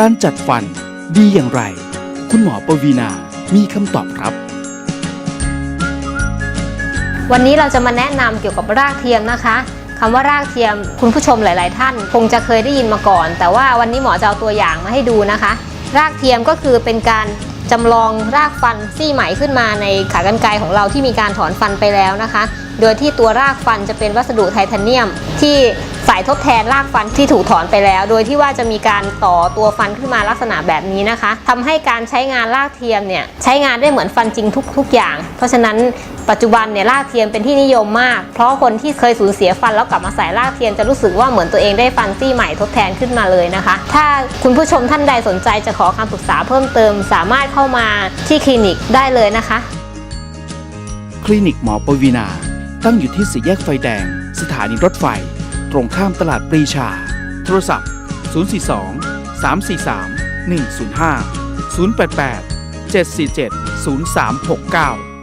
การจัดฟันดีอย่างไร คุณหมอปวีนามีคำตอบครับ วันนี้เราจะมาแนะนำเกี่ยวกับรากเทียมนะคะคำว่ารากเทียมคุณผู้ชมหลาย ๆ ท่าน คงจะเคยได้ยินมาก่อน แต่ว่าวันนี้หมอจะเอาตัวอย่างมาให้ดูนะคะ รากเทียมก็คือเป็นการจำลองรากฟันซี่ใหม่ขึ้นมาในขากรรไกรของเราที่มีการถอนฟันไปแล้วนะคะ โดยที่ตัวรากฟันจะเป็นวัสดุไทเทเนียม ที่ใส่ทดแทนรากฟันที่ถูกถอนไปแล้ว โดยที่ว่าจะมีการต่อตัวฟันขึ้นมาลักษณะแบบนี้นะคะทำให้การใช้งานรากเทียมเนี่ยใช้งานได้เหมือนฟันจริงทุกๆอย่าง เพราะฉะนั้นปัจจุบันเนี่ยรากเทียมเป็นที่นิยมมาก เพราะคนที่เคยสูญเสียฟันแล้วกลับมาใส่รากเทียมจะรู้สึกว่าเหมือนตัวเองได้ฟันซี่ใหม่ทดแทนขึ้นมาเลยนะคะ ถ้าคุณผู้ชมท่านใดสนใจจะขอคำปรึกษาเพิ่มเติม สามารถเข้ามาที่คลินิกได้เลยนะคะ คลินิกหมอปวีนา ตั้งอยู่ที่สี่แยกไฟแดง สถานีรถไฟ ตรงข้ามตลาดปรีชา โทรศัพท์ 042 343 105 088 747 0369